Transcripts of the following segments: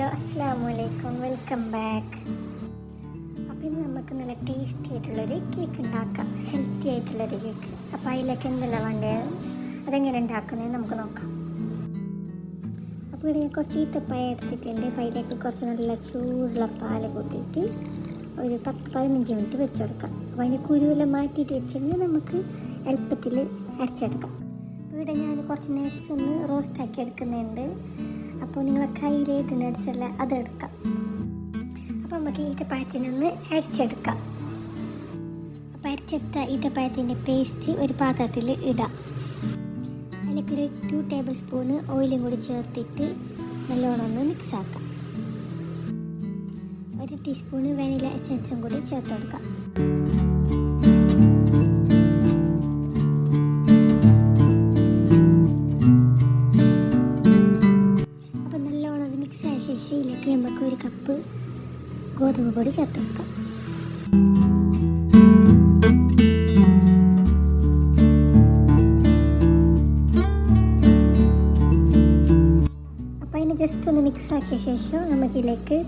Hello അസ്സാം വലൈക്കും welcome back. അപ്പോൾ ഇന്ന് നമുക്ക് നല്ല ടേസ്റ്റി ആയിട്ടുള്ളൊരു കേക്ക് ഉണ്ടാക്കാം. ഹെൽത്തി ആയിട്ടുള്ളൊരു കേക്ക് അപ്പോൾ അതിലേക്ക് എന്തെല്ലാം വേണ്ടത് അതെങ്ങനെ ഉണ്ടാക്കുന്നത് നമുക്ക് നോക്കാം. അപ്പോൾ ഇവിടെ ഞാൻ കുറച്ച് ഈത്തപ്പായ എടുത്തിട്ടുണ്ട്. അപ്പോൾ അതിലേക്ക് കുറച്ച് നല്ല ചൂടുള്ള പാൽ കൂട്ടിയിട്ട് ഒരു പത്ത് പതിനഞ്ച് മിനിറ്റ് വെച്ചെടുക്കാം. അപ്പോൾ അതിന് കുരുവെല്ലാം മാറ്റിയിട്ട് വെച്ചെങ്കിൽ നമുക്ക് എളുപ്പത്തിൽ അരച്ചെടുക്കാം. ഇവിടെ ഞാൻ കുറച്ച് നട്ട്സ് ഒന്ന് റോസ്റ്റാക്കി എടുക്കുന്നുണ്ട്. അപ്പോൾ നിങ്ങളെ കയ്യിൽ ഏത് അടിച്ചല്ല അല്ല അതെടുക്കാം അപ്പോൾ നമുക്ക് ഈത്തപ്പഴത്തിനൊന്ന് അരിച്ചെടുക്കാം. അപ്പോൾ അരിച്ചെടുത്ത ഈത്തപ്പഴത്തിന്റെ പേസ്റ്റ് ഒരു പാത്രത്തിൽ ഇടാം. അതിലേക്ക് ഒരു ടു ടേബിൾ സ്പൂണ് ഓയിലും കൂടി ചേർത്തിട്ട് നല്ലോണം ഒന്ന് മിക്സ് ആക്കാം. ഒരു ടീസ്പൂണ് വാനില എസൻസും കൂടി ചേർത്ത് കൊടുക്കാം ഇതിലേക്ക് നമുക്ക് ഒരു കപ്പ് ഗോതമ്പ് പൊടി ചേർത്ത് കൊടുക്കാം അപ്പോൾ അതിനെ ജസ്റ്റ് ഒന്ന് മിക്സ് ആക്കിയ ശേഷം നമുക്കിതിലേക്ക്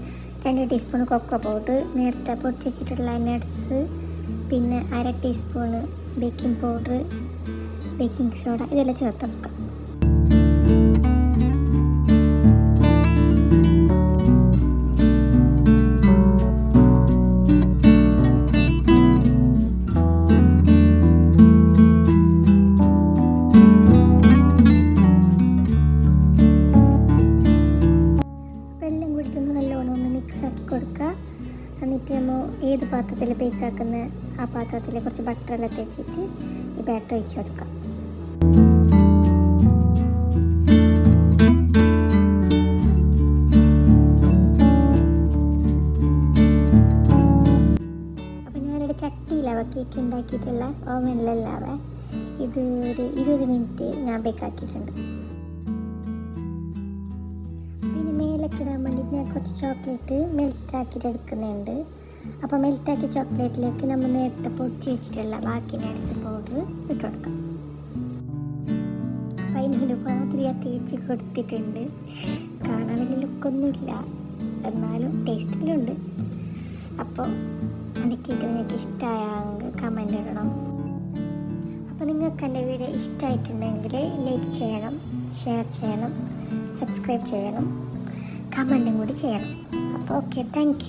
രണ്ട് ടീസ്പൂൺ കൊക്കോ പൗഡർ നേരത്തെ പൊടിച്ച് വെച്ചിട്ടുള്ള നട്ട്സ് പിന്നെ അര teaspoon baking powder baking soda ഇതെല്ലാം ചേർത്ത് കൊടുക്കാം കൊടുക്കുക. എന്നിട്ട് നമ്മൾ ഏത് പാത്രത്തിൽ ബേക്കാക്കുന്ന ആ പാത്രത്തിൽ കുറച്ച് ബട്ടറെല്ലാം തേച്ചിട്ട് ഈ ബാറ്റർ ഒഴിച്ച് കൊടുക്കാം അപ്പോൾ ഞാനിവിടെ ചട്ടിയിലാണ് കേക്ക് ഉണ്ടാക്കിയിട്ടുള്ള ഓവനിലല്ലാതെ ഇത് ഒരു ഇരുപത് മിനിറ്റ് ഞാൻ ബേക്കാക്കിയിട്ടുണ്ട് ഇടാൻ വേണ്ടിയിട്ട് ഞാൻ കുറച്ച് ചോക്ലേറ്റ് മെൽറ്റ് ആക്കിയിട്ട് എടുക്കുന്നുണ്ട്. അപ്പോൾ മെൽറ്റാക്കിയ ചോക്ലേറ്റിലേക്ക് നമ്മൾ നേരത്തെ പൊടിച്ച് വെച്ചിട്ടുള്ള ബാക്കി നട്സ് പൗഡർ ഇട്ട് കൊടുക്കാം. അപ്പം അതിനൊരു മാതിരി തേച്ച് കൊടുത്തിട്ടുണ്ട്. കാണാൻ വലിയ ലുക്കൊന്നുമില്ല. എന്നാലും ടേസ്റ്റിലുണ്ട്. അപ്പോൾ എന്റെ കേക്ക് നിങ്ങൾക്ക് ഇഷ്ടമായെങ്കിൽ കമന്റ് ഇടണം. അപ്പോൾ നിങ്ങൾക്ക് എന്റെ വീഡിയോ ഇഷ്ടമായിട്ടുണ്ടെങ്കിൽ ലൈക്ക് ചെയ്യണം ഷെയർ ചെയ്യണം സബ്സ്ക്രൈബ് ചെയ്യണം. കമന്റും കൂടി ചെയ്യണം. അപ്പോൾ ഓക്കെ താങ്ക്